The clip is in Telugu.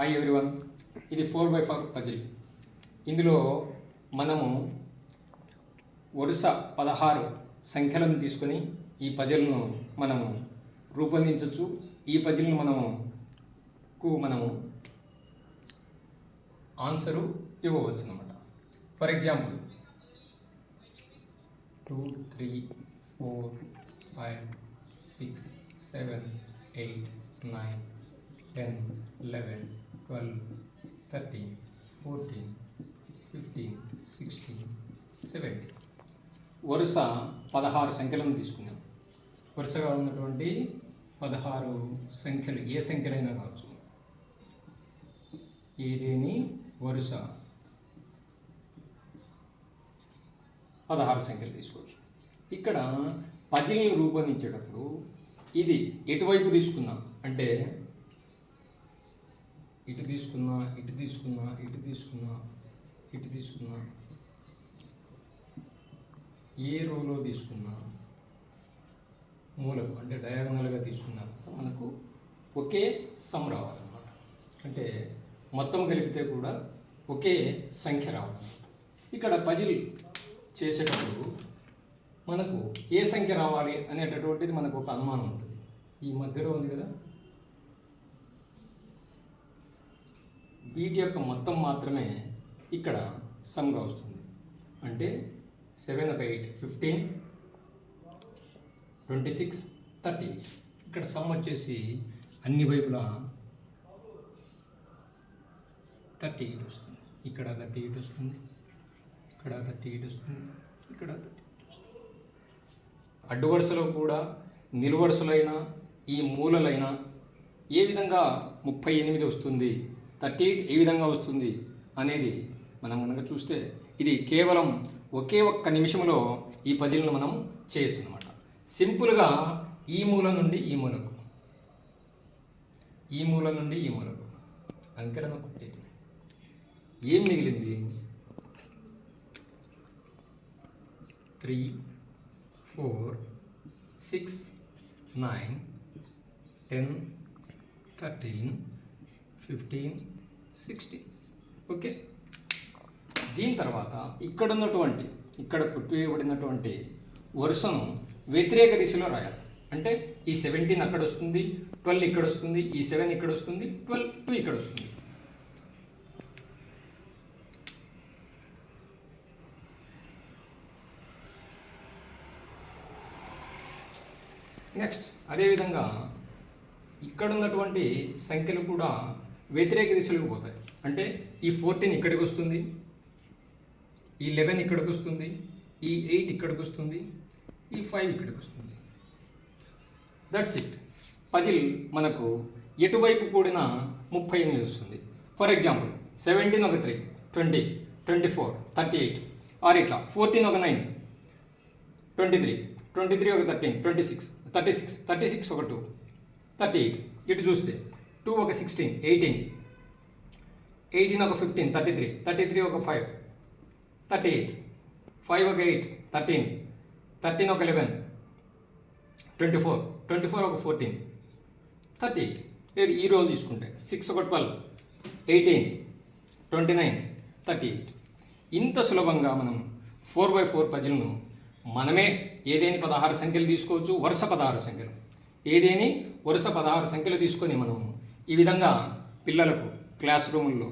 హాయ్ ఎవ్రీవన్ ఇది ఫోర్ బై ఫోర్ పజిల్. ఇందులో మనము వరుస పదహారు సంఖ్యలను తీసుకొని ఈ పజిల్ను మనము రూపొందించవచ్చు ఈ పజిల్ను మనము కు మనము ఆన్సరు ఇవ్వవచ్చు అనమాట for example two three four five six seven eight nine ten eleven twelve thirteen fourteen fifteen sixteen seventeen వరుస పదహారు సంఖ్యలను తీసుకున్నాం వరుసగా ఉన్నటువంటి పదహారు సంఖ్యలు ఏ సంఖ్యలైనా కావచ్చు. ఏదేని వరుస? పదహారు సంఖ్యలు తీసుకోవచ్చు. ఇక్కడ పజిల్ని రూపొందించేటప్పుడు ఇది ఎటువైపు తీసుకుందాం? అంటే ఇటు తీసుకున్నా ఇటు తీసుకున్నా ఇటు తీసుకున్నా ఇటు తీసుకున్నా. ఏ రోలో తీసుకున్నా మూలకు అంటే డయాగనల్గా తీసుకున్నా మనకు ఒకే సమ్ రావాలన్నమాట. అంటే మొత్తం కలిపితే కూడా ఒకే సంఖ్య రావాలన్నమాట. ఇక్కడ పజిల్ చేసేటప్పుడు మనకు ఏ సంఖ్య రావాలి అనేటటువంటిది మనకు ఒక అనుమానం ఉంటుంది. ఈ మధ్యలో ఉంది కదా? వీటి యొక్క మొత్తం మాత్రమే ఇక్కడ సమ్గా వస్తుంది. అంటే సెవెన్ ఒక eight fifteen twenty six thirty eight ఇక్కడ సమ్ వచ్చేసి అన్ని వైపులా థర్టీ ఎయిట్ వస్తుంది. ఇక్కడ థర్టీ ఎయిట్ వస్తుంది. ఇక్కడ థర్టీ ఎయిట్ వస్తుంది. ఇక్కడ థర్టీ ఎయిట్ వస్తుంది. అడ్డు వరుసలో కూడా నిలువరుసలైన ఈ మూలలైన ఏ విధంగా ముప్పై ఎనిమిది వస్తుంది? థర్టీ ఎయిట్ ఏ విధంగా వస్తుంది అనేది మనం కనుక చూస్తే ఇది కేవలం ఒకే ఒక్క నిమిషంలో ఈ పజిల్ను మనం చేయొచ్చు అనమాట సింపుల్గా ఈ మూల నుండి ఈ మూలకు. ఈ మూల నుండి ఈ మూలకు. అంకెలను ఒకటి ఏం మిగిలింది? Three four six nine ten thirteen fifteen sixteen okay దీని తర్వాత ఇక్కడ ఉన్నటువంటి ఇక్కడ కుట్టివేయబడినటువంటి వరుసను వ్యతిరేక దిశలో రాయాలి. అంటే ఈ సెవెంటీన్ అక్కడ వస్తుంది ట్వెల్వ్ ఇక్కడ వస్తుంది ఈ సెవెన్ ఇక్కడ వస్తుంది ట్వెల్వ్ టూ ఇక్కడ వస్తుంది. నెక్స్ట్ అదేవిధంగా ఇక్కడ ఉన్నటువంటి సంఖ్యలు కూడా వ్యతిరేక దిశలోకి పోతాయి. అంటే ఈ ఫోర్టీన్ ఇక్కడికి వస్తుంది ఈ లెవెన్ ఇక్కడికి వస్తుంది ఈ ఎయిట్ ఇక్కడికి వస్తుంది ఈ ఫైవ్ ఇక్కడికి వస్తుంది. దట్స్ ఇట్ పజిల్ మనకు ఎటువైపు కూడిన ముప్పై ఎనిమిది వస్తుంది. ఫర్ ఎగ్జాంపుల్ సెవెంటీన్ ఒక three twenty twenty four thirty eight or ఇట్లా. ఫోర్టీన్ ఒక nine twenty three twenty three ఒక thirteen twenty six thirty six thirty six ఒక టూ థర్టీ ఎయిట్ ఇటు చూస్తే టూ ఒక సిక్స్టీన్ ఎయిటీన్. ఎయిటీన్ ఒక fifteen thirty three. Thirty three ఒక ఫైవ్. Thirty eight. ఫైవ్ ఒక ఎయిట్ థర్టీన్. థర్టీన్ ఒక eleven. Twenty four. Twenty four ఒక ఫోర్టీన్. Thirty eight. లేదు ఈ రోజు తీసుకుంటే. సిక్స్ ఒక twelve. Eighteen. Twenty nine. Thirty eight. ఇంత సులభంగా మనం ఫోర్ బై ఫోర్ పజిల్ను మనమే ఏదేని పదహారు సంఖ్యలు తీసుకోవచ్చు? వరుస పదహారు సంఖ్యలు. ఏదేని? వరుస పదహారు సంఖ్యలు తీసుకొని మనం ఈ విధంగా పిల్లలకు క్లాస్ రూముల్లో